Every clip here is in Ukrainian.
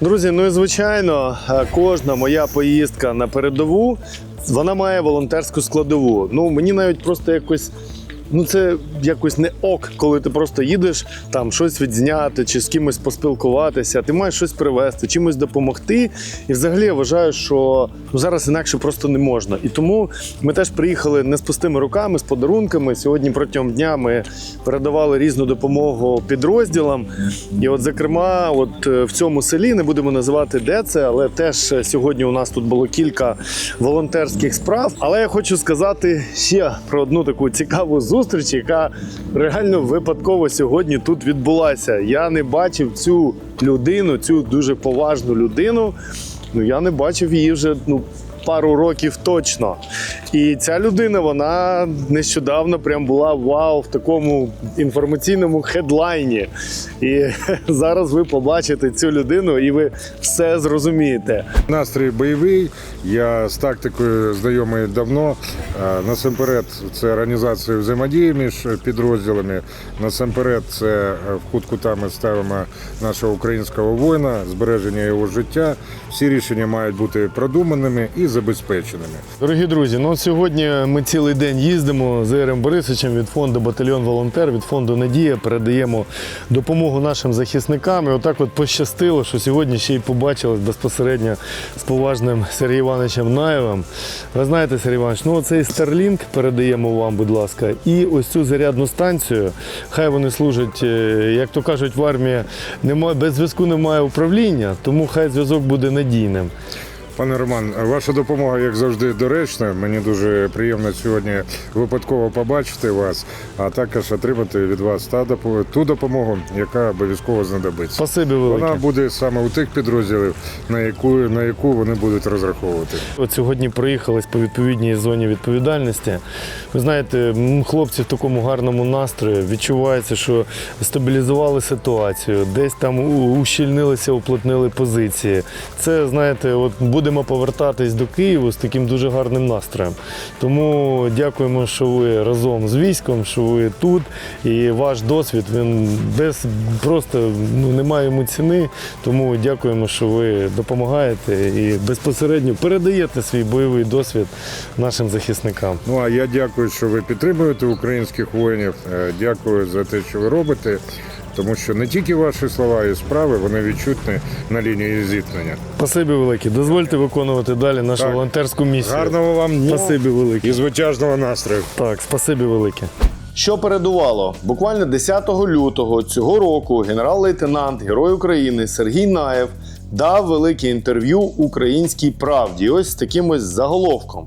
Друзі, ну і звичайно, е, кожна моя поїздка на передову вона має волонтерську складову. Ну мені навіть просто якось. Ну, це якось не ок, коли ти просто їдеш там щось відзняти чи з кимось поспілкуватися. Ти маєш щось привезти, чимось допомогти. І взагалі я вважаю, що ну, зараз інакше просто не можна. І тому ми теж приїхали не з пустими руками, з подарунками. Сьогодні протягом дня ми передавали різну допомогу підрозділам. І от, зокрема, от е, в цьому селі не будемо називати де це, але теж сьогодні у нас тут було кілька волонтерських справ. Але я хочу сказати ще про одну таку цікаву зустріч, яка реально випадково сьогодні тут відбулася. Я не бачив цю людину, цю дуже поважну людину. Ну я не бачив її вже ну. Пару років точно. І ця людина, вона нещодавно прям була вау в такому інформаційному хедлайні. І зараз ви побачите цю людину і ви все зрозумієте. Настрій бойовий. Я з тактикою знайомий давно. Е, Насамперед, це організація взаємодії між підрозділами. Насамперед, це е, в кут кута ми ставимо нашого українського воїна, збереження його життя. Всі рішення мають бути продуманими і забезпеченими. Дорогі друзі, ну сьогодні ми цілий день їздимо з Ігорем Борисовичем від фонду Батальйон Волонтер, від фонду Надія передаємо допомогу нашим захисникам. І отак от пощастило, що сьогодні ще й побачились безпосередньо з поважним Сергієм Івановичем Наєвим. Ви знаєте, Сергій Іванович, ну цей Starlink передаємо вам, будь ласка, і ось цю зарядну станцію. Хай вони служать, е, як то кажуть, в армії немає без зв'язку немає управління, тому хай зв'язок буде надійним. Пане Роман, ваша допомога, як завжди, доречна. Мені дуже приємно сьогодні випадково побачити вас, а також отримати від вас та ту допомогу, яка обов'язково знадобиться. Спасибі велике. Вона буде саме у тих підрозділів, на яку на яку вони будуть розраховувати. От сьогодні проїхались по відповідній зоні відповідальності. Ви знаєте, хлопці в такому гарному настрої відчувається, що стабілізували ситуацію, десь там ущільнилися, уплотнили позиції. Це знаєте, от будемо повертатись до Києва з таким дуже гарним настроєм. Тому дякуємо, що ви разом з військом, що ви тут. І ваш досвід він без просто ну немає йому ціни. Тому дякуємо, що ви допомагаєте і безпосередньо передаєте свій бойовий досвід нашим захисникам. Ну а я дякую, що ви підтримуєте українських воїнів. Е, Дякую за те, що ви робите. Тому що не тільки ваші слова і справи, вони відчутні на лінії зіткнення. Спасибі велике. Дозвольте виконувати далі нашу Так. волонтерську місію. Гарного вам дня Спасибі велике. і звитяжного настрою. Так, спасибі велике. Що передувало? Буквально 10 лютого цього року генерал-лейтенант Герой України Сергій Наєв дав велике інтерв'ю українській правді. Ось з таким ось заголовком.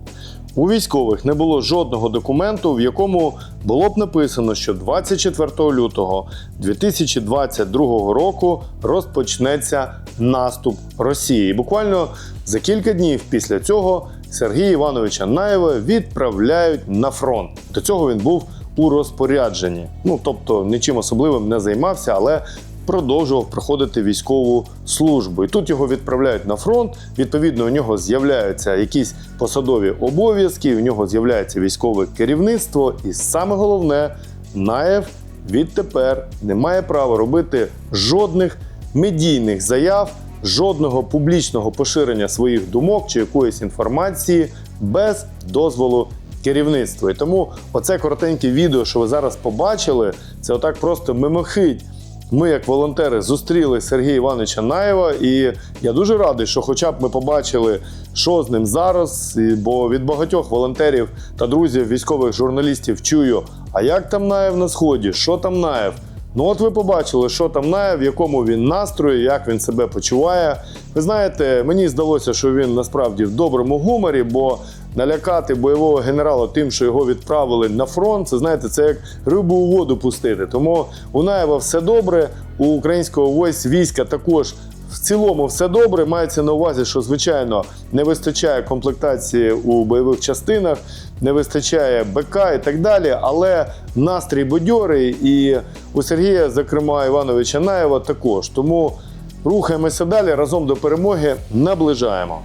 У військових не було жодного документу, в якому було б написано, що 24 лютого 2022 року розпочнеться наступ Росії. Буквально за кілька днів після цього Сергія Івановича Наєва відправляють на фронт. До цього він був у розпорядженні. Ну тобто нічим особливим не займався, але продовжував проходити військову службу. І тут його відправляють на фронт. Відповідно, у нього з'являються якісь посадові обов'язки, у нього з'являється військове керівництво, і саме головне, Наєв відтепер не має права робити жодних медійних заяв, жодного публічного поширення своїх думок чи якоїсь інформації без дозволу керівництва. І тому оце коротеньке відео, що ви зараз побачили, це отак просто мимохить. Ми, як волонтери, зустріли Сергія Івановича Наєва, і я дуже радий, що хоча б ми побачили, що з ним зараз. Бо від багатьох волонтерів та друзів, військових журналістів чую, а як там Наєв на сході, що там Наєв? Ну, от ви побачили, що там Наєв, в якому він настрої, як він себе почуває. Ви знаєте, мені здалося, що він насправді в доброму гуморі, бо налякати бойового генерала тим, що його відправили на фронт, це знаєте, це як рибу у воду пустити. Тому у Наєва все добре, у українського войсь війська також. В цілому все добре. Мається на увазі, що звичайно не вистачає комплектації у бойових частинах, не вистачає БК і так далі. Але настрій бадьорий і у Сергія, зокрема Івановича Наєва, також. Тому рухаємося далі разом до перемоги, наближаємо.